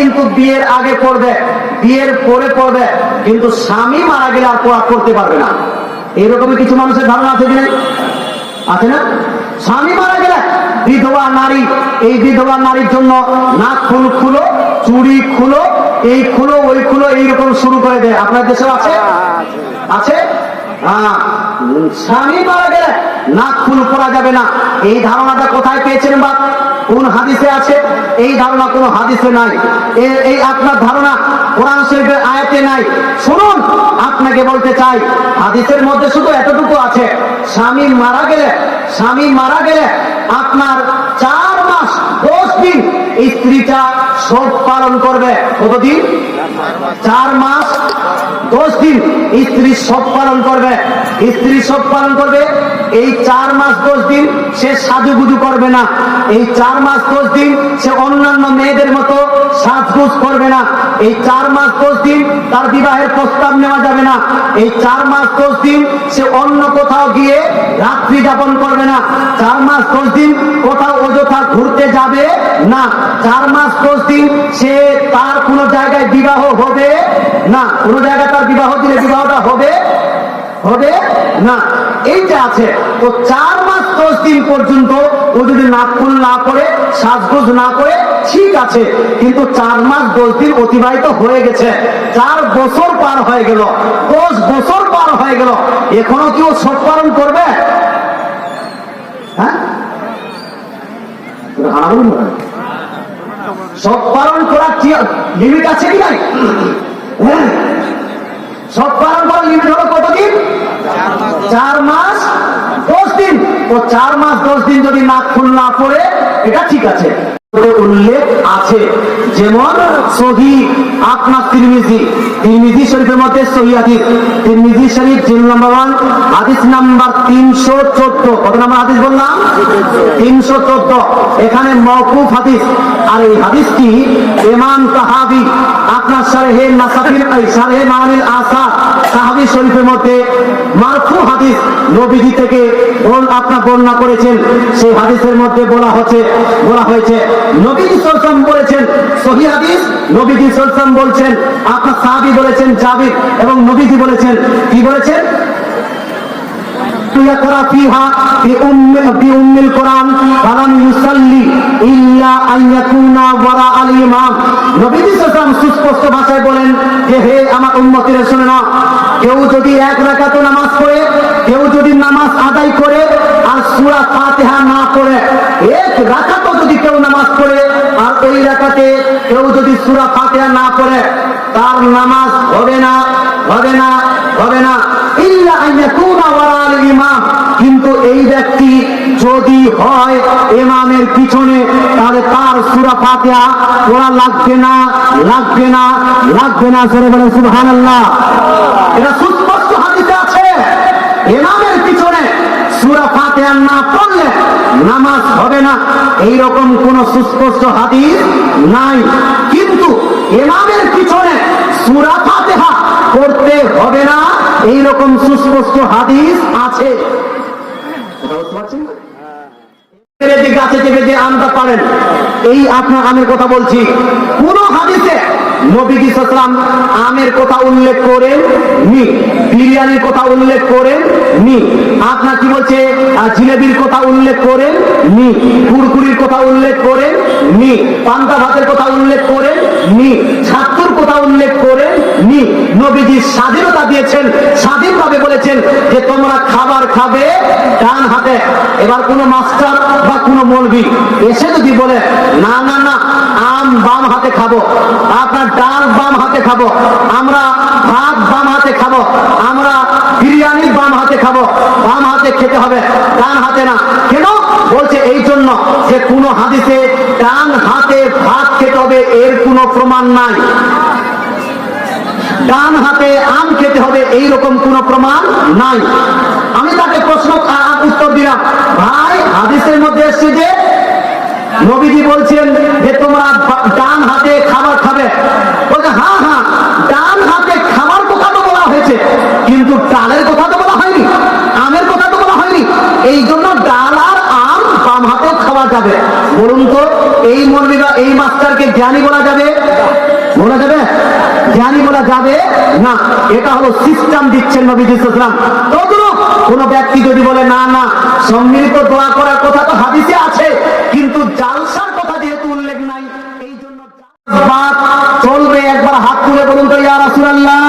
কিন্তু বিয়ের আগে পড়বে বিয়ের পরে পড়বে কিন্তু স্বামী মারা গেলে আর পড়া করতে পারবে না। এরকমই কিছু মানুষের ধারণা আছে কি না আছে না? স্বামী মারা গেলে বিধবা নারী এই বিধবা নারীর জন্য নাক ফুল খুলো চুড়ি খুলো এই খুলো ওই খুলো এইরকম শুরু করে দেয়। আপনার দেশে আছে? আছে? হ্যাঁ, স্বামী মারা গেলে নাক ফুল করা যাবে না। এই ধারণাটা কোথায় পেয়েছেন বা কোন হাদিসে আছে? এই ধারণা কোন হাদিসে নাই। এই আপনার ধারণা কোরআন শরীফের আয়াতে নাই। শুনুন, আপনাকে বলতে চাই, হাদিসের মধ্যে শুধু এতটুকু আছে, স্বামী মারা গেলে, স্বামী মারা গেলে আপনার চার মাস, দশ দিন স্ত্রীটা শোক পালন করবে। কতদিন? চার মাস, দশ দিন স্ত্রী শোক পালন করবে। স্ত্রী শোক পালন করবে? এই চার মাস দশ দিন সে সাজুগুজু করবে না। এই চার মাস দশ দিন সে অন্যান্য মেয়েদের মতো সাজগুজ করবে না। এই চার মাস দশ দিন তার বিবাহের প্রস্তাব নেওয়া যাবে না। এই চার মাস দশ দিন সে অন্য কোথাও গিয়ে রাত্রি যাপন করবে না। চার মাস দশ দিন কোথাও অযথা ঘুরতে যাবে না। চার মাস দশ দিন সে তার কোনো জায়গায় বিবাহ হবে না। কোনো জায়গায় তার বিবাহ দিলে বিবাহটা হবে হবে না। এইটা আছে। তো চার মাস দশ দিন পর্যন্ত ও যদি নাকফুল না করে, সাজগোজ না করে, ঠিক আছে। কিন্তু চার মাস দশ দিন অতিবাহিত হয়ে গেছে। চার বছর পার হয়ে গেল। দশ বছর পার হয়ে গেল। এখনও কি ও শোক পালন করবে? হ্যাঁ? না। পালন করার লিমিট আছে কি নাই? হ্যাঁ। শোক পালন করার লিমিট হলো কতদিন চার মাস দশ দিন ও চার মাস দশ দিন যদি নাক পড়ে এটা ঠিক আছে। উল্লেখ আছে, যেমন সহি আপনার তিরমিজি। তিরমিজি শরীফের মধ্যে সহি হাদিস। তিরমিজি শরীফ জিল নাম্বার ওয়ান নাম্বার তিনশো চোদ্দ। কত নাম্বার বললাম? তিনশো চোদ্দ। এখানে মৌকুফ হাদিস। আর এই হাদিসটি ইমাম তাহাবি আপনার সারেহে নাসাফির সারেহে আসা সাহাবি শরীফের মধ্যে মারফু হাদিস নবীজি থেকে বল আপনার বর্ণনা করেছেন সেই হাদিসের মধ্যে বলা হচ্ছে বলা হয়েছে নবীজি সলসাম বলেছেন সহি হাদিস নবীজি সলসাম বলছেন আপনার সাহাবি বলেছেন জাবির এবং নবীজি বলেছেন কি বলেছেন يقرأ فيها بأم بأم القرآن فلم يصلي إلا أن يكون وراء الإمام নবীজি সাল্লাল্লাহু সুস্পষ্ট ভাষায় বলেন যে হে আমার উম্মতের শুনে না কেউ যদি এক রাকাত নামাজ পড়ে, কেউ যদি নামাজ আদায় করে আর সুরা ফাতেহা না পড়ে, এক রাকাতও যদি কেউ নামাজ পড়ে আর ওই রাকাতে কেউ যদি সুরা ফাতেহা না পড়ে, তার নামাজ হবে না হবে না হবে না। কিন্তু এই ব্যক্তি যদি হয় ইমামের পিছনে, তাহলে তার সুরা ফাতিহা পড়া লাগবে না লাগবে না লাগবে না। সরে বলে সুবহানাল্লাহ। এটা সুস্পষ্ট হাদিসে আছে। পিছনে সূরা না পড়লে নামাজ হবে না। এই রকম কোন সুস্পষ্ট হাদিস নাই। কিন্তু পিছনে সূরা হবে না সুস্পষ্ট হাদিস আছে। গাছে চেপে আমটা পারেন। এই আপনার আমের কথা বলছি। কোন আমের কথা উল্লেখ করেন নি বিরিয়ানির কথা উল্লেখ করেন নি আপনার কি বলছে? জিলেবির কথা উল্লেখ করেন নি কুরকুরির কথা উল্লেখ করেন নি পান্তা ভাতের কথা উল্লেখ করেন নি ছাত্রর কথা উল্লেখ করেন নি নবীজি স্বাধীনতা দিয়েছেন, স্বাধীনভাবে বলেছেন যে তোমরা খাবার খাবে ডান হাতে। এবার কোনো মাস্টার বা কোনো মৌলবি এসে যদি বলে, না না না, আম বাম হাতে খাব। আপনার ডাল বাম হাতে খাব। আমরা ভাত বাম হাতে খাব। আমরা বিরিয়ানি বাম হাতে খাব। বাম হাতে খেতে হবে, ডান হাতে না। কেন? বলছে এই জন্য যে কোনো হাদিসে ডান হাতে ভাত খেতে হবে, এর কোনো প্রমাণ নাই। ডান হাতে আম খেতে হবে এই রকম কোন প্রমাণ নাই। আমি তাকে প্রশ্ন উত্তর দিলাম। ভাই, হাদিসের মধ্যে এসছে যে নবীজি বলছেন যে তোমরা ডান হাতে খাবার খাবে। বলছে হ্যাঁ হ্যাঁ ডান হাতে খাবার কথা তো বলা হয়েছে, কিন্তু ডালের কথা তো বলা হয়নি, আমের কথা তো বলা হয়নি। এই জন্য ডাল আর আম বাম হাতেও খাওয়া যাবে। বলুন তো, এই মন্দিরা এই মাস্টারকে জ্ঞানী বলা যাবে? বলা যাবে জ্ঞানী বলা যাবে? না, এটা হলো সিস্টেম দিচ্ছেন নবীজি ইসলাম কোন ব্যক্তি যদি বলে, না না, সম্মিলিত দোয়া করার কথা তো হাদিসে আছে, কিন্তু জালসার কথা যেহেতু উল্লেখ নাই, এই জন্য চলবে। একবার হাত তুলে বলুন তো, ইয়া রাসূলুল্লাহ।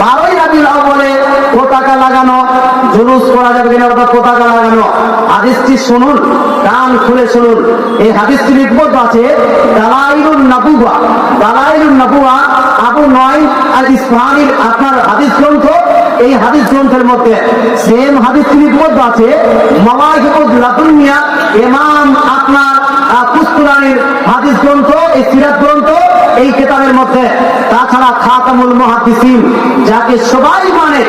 বারোই রাবিউল আউয়ালে পতাকা লাগানো জুলুস করা যাবে কিনা অর্থাৎ পতাকা লাগানো হাদিসটি শুনুন, কান খুলে শুনুন। এই হাদিসটি লিখবত আছে, দালাইলুন নাবুয়া দালাইলুন নাবুয়া আবু নয় আর ইসফাহানির আপনার হাদিস গ্রন্থ, এই হাদিস গ্রন্থের মধ্যে সেম হাদিসটি লিখবত আছে মাওয়াহিবুল লাদুনিয়া, ইমাম আপনার কুস্তুরানির হাদিস গ্রন্থ, এই সিরাত গ্রন্থ, এই কেতাবের মধ্যে। তাছাড়া খাতামুল মহাদিসিন যাকে সবাই মানে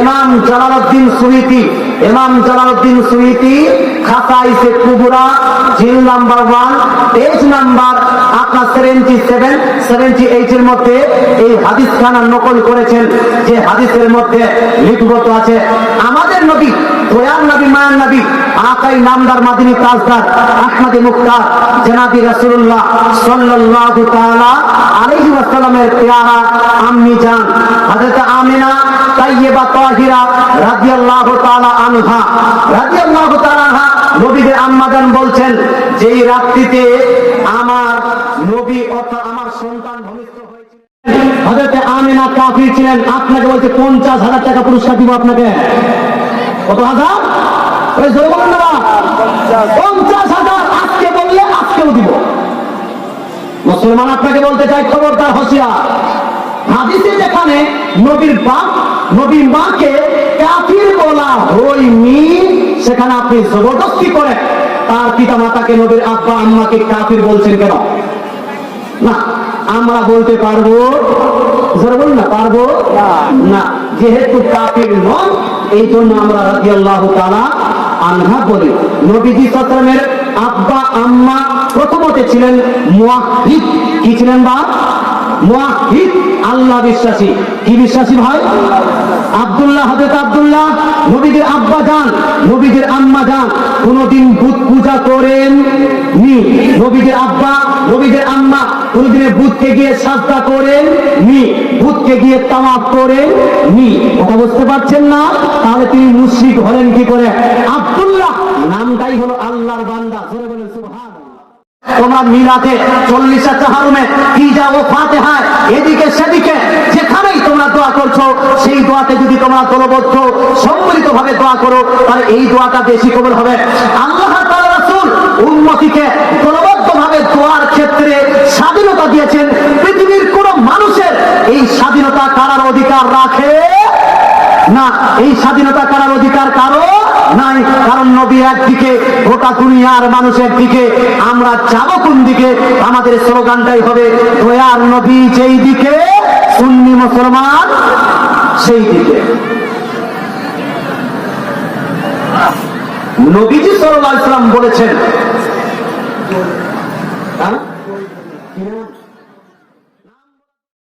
ইমাম জালালউদ্দিন সুইতি, ইমাম জালালউদ্দিন সুইতি খাতাইসে কুবরা জিল নাম্বার ওয়ান, পেজ নাম্বার আপনার সেভেন্টি সেভেন মধ্যে এই হাদিস খানা নকল করেছেন। যে হাদিসের মধ্যে লিপিবদ্ধ আছে আমাদের নবী দয়ার নবী আকাই নামদার মাদিনী তাজদার, আহমদে মুক্তার জনাবি রাসূলুল্লাহ সাল্লাল্লাহু তাআলা আলাইহি ওয়াসাল্লামের পেয়ারা, আম্মি জান, হযরত আমিনা তাইয়্যিবা তাহিরা রাদিয়াল্লাহু তাআলা আনহা, রাদিয়াল্লাহু তাআলা আনহা নবীদের আম্মা জান বলছেন যে রাত্রিতে আমার নবী অর্থাৎ আমার সন্তান ভূমিষ্ঠ হযরত আমিনা কাফির ছিলেন, আপনাকে বলছে পঞ্চাশ হাজার টাকা পুরস্কার দিব আপনাকে। কত হাজার? জোরে না পঞ্চাশ হাজার আজকে বললে আজকেও দিব। মুসলমান আপনাকে বলতে চাই খবরদার হসিয়ার। হাদিসে যেখানে নবীর বাপ, নবীর মাকে কাফির বলা হয়নি, সেখানে আপনি জবরদস্তি করে তার পিতা মাতাকে নবীর আব্বা আম্মাকে কাফির বলছেন কেন? না, আমরা বলতে পারব বলুন না, পারব? না। যেহেতু কাফির নন এই জন্য আমরা রাজি আল্লাহ তালা আনহা বলি। নবীজি সালামের আব্বা, আম্মা প্রথমতে ছিলেন মুয়াহিদ কি ছিলেন বা? মুয়াহিদ আল্লাহ বিশ্বাসী। কি বিশ্বাসী ভাই? আব্দুল্লাহ, হযরত আব্দুল্লাহ নবীদের আব্বা যান নবীদের আম্মা যান কোনদিন বুত পূজা করেন নি নবীদের আব্বা নবীদের আম্মা কোনদিনে বুথকে গিয়ে সাজদা করেন নি বুথকে গিয়ে তাওয়াফ করেন নি। কথা বুঝতে পারছেন না? তাহলে তিনি মুশরিক হলেন কি করে? আব্দুল্লাহ নামটাই হলো আল্লাহর বান্দা। জোরে বলেন, সুবহানাল্লাহ। তোমরা মিলাতে চল্লিশা চাহারুমে কি যাও ফাতেহায়, এদিকে সেদিকে, যেখানেই তোমরা দোয়া করছ, সেই দোয়াতে যদি তোমরা দলবদ্ধ সম্মিলিত ভাবে দোয়া করো, তাহলে এই দোয়াটা বেশি কবল হবে। আল্লাহ তাআলা রাসূল উম্মতিকে দলবদ্ধ ক্ষেত্রে স্বাধীনতা দিয়েছেন পৃথিবীর কোন মানুষের। এই স্বাধীনতা কারার অধিকার রাখে? না, এই স্বাধীনতা করার অধিকার কারও নাই। কারণ নবী একদিকে, গোটা দুনিয়ার মানুষের দিকে আমরা যাব কোন দিকে? আমাদের স্লোগানটাই হবে, দয়ার নবী যেই দিকে, সুন্নি মুসলমান সেই দিকে। নবীজি সাল্লাল্লাহু আলাইহি বলেছেন হ্যাঁ?